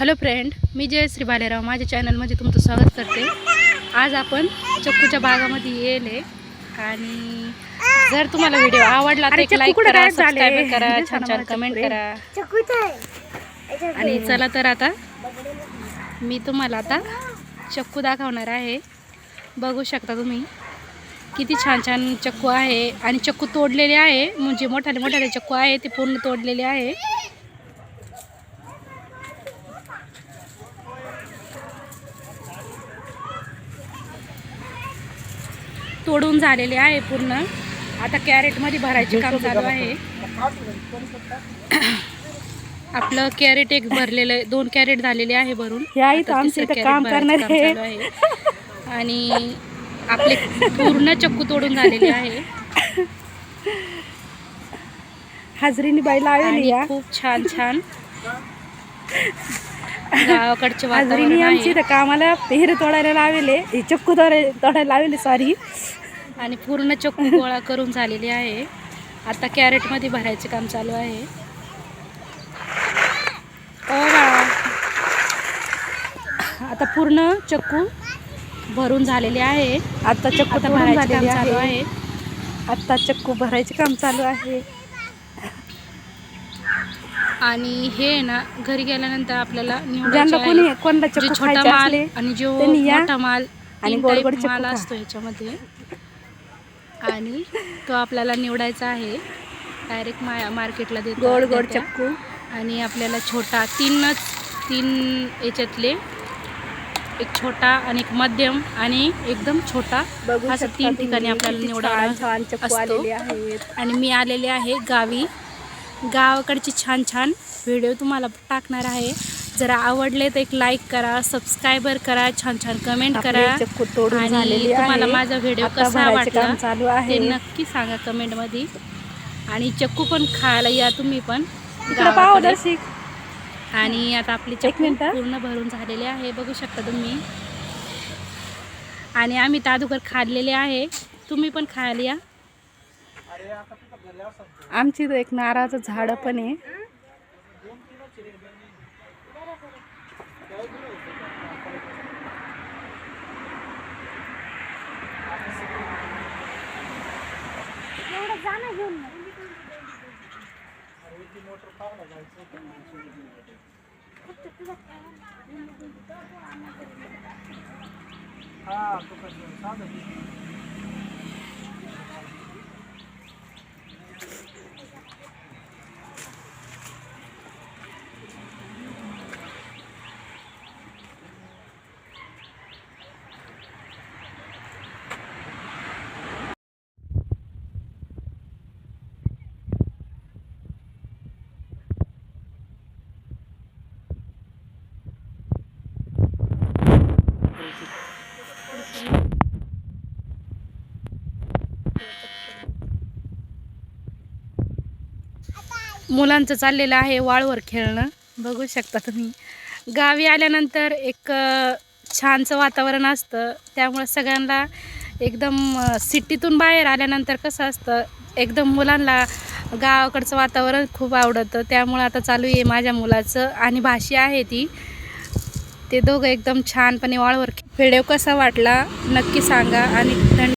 Hello friend मी जयश्री बालेराव. माझ्या चॅनलमध्ये तुमचं स्वागत करते. आज आपण चक्कूच्या बागामध्ये येले आणि जर तुम्हाला व्हिडिओ आवडला तर एक लाईक करा? सबस्क्राईब करा छान छान कमेंट. करा. आणि चला तर आता मी तुम्हाला आता चक्कू दाखवणार आहे. बघू शकता तुम्ही किती छान छान चक्कू आहे. आणि चक्कू तोडलेले आहे. म्हणजे मोठाले मोठाले चक्कू आहे ते पूर्ण तोडलेले आहे. तोडून झालेले आहे पूर्ण. आता कॅरेटमध्ये भरायचे काम चालू आहे. आपलं कॅरेट एक भरलेलं आहे. दोन कॅरेट झालेले आहे भरून. काम आहे. आणि आपले पूर्ण चक्कू तोडून झालेले आहे. हाजरीनी बाई लावली आणि या. खूप छान छान. गावाकडचे वातावरण आमची इथं कामाला हिरे तोडायला लावले. हे चक्कू तोडाय तोडायला लावले सॉरी आणि पूर्ण चक्कू गोळा करून झालेली आहे. आता कॅरेटमध्ये भरायचे काम चालू आहे. आता पूर्ण चक्कू भरून झालेले आहे. आता चक्कू भरायचे काम चालू आहे. आहे. आता चक्कू भरायचे काम चालू आहे. आणि हे ना घरी गेल्यानंतर आपल्याला निवडायचे ज्यांना आहे. कोणी कोणाला जो चक्कू छोटा खायचे माल असले आणि जो त्यांनी या मोठा माल आणि तीन गोड type गोड चक्कू माल खा. असतो ह्याच्यामध्ये आणि तो आपल्याला निवडायचा आहे डायरेक्ट मा मार्केटला देतो गोड गोड देत्या. चक्कू आणि आपल्याला छोटा तीनच तीन याच्यातले एक छोटा आणि एक मध्यम आणि एकदम छोटा बघू असं शकता तीन तुम्ही ठिकाणी आपल्याला किती निवडावं छान छान चक्कू असतो. आलेले आहेत आणि मी आलेले आहे गावी गावाकडची छान छान व्हिडिओ तुम्हाला टाकणार आहे. जरा आवडले तर एक लाईक करा सबस्क्रायबर करा छान छान कमेंट करा. आणि तुम्हाला. माझा व्हिडिओ कसा वाटला ते आहे. नक्की सांगा कमेंटमध्ये आणि चक्कू पण खायला या तुम्ही पण आणि आता आपली चक्कू. पूर्ण भरून झालेले आहे. बघू शकता तुम्ही. आणि आम्ही तादुकर खाल्लेले आहे. तुम्ही पण खायला या. आमची इथं एक नारळाचं झाड पण आहे. मुलांचं चाललेलं आहे वाळवर खेळणं. बघू शकता तुम्ही. गावी आल्यानंतर एक छानचं वातावरण असतं. त्यामुळे सगळ्यांना एकदम सिटीतून बाहेर आल्यानंतर कसं असतं एकदम मुलांना गावाकडचं वातावरण खूप आवडतं. त्यामुळं आता चालू आहे माझ्या मुलाचं आणि भाषी आहे ती. ते दोघं एकदम छानपणे वाळवर व्हिडिओ कसा वाटला नक्की सांगा आणि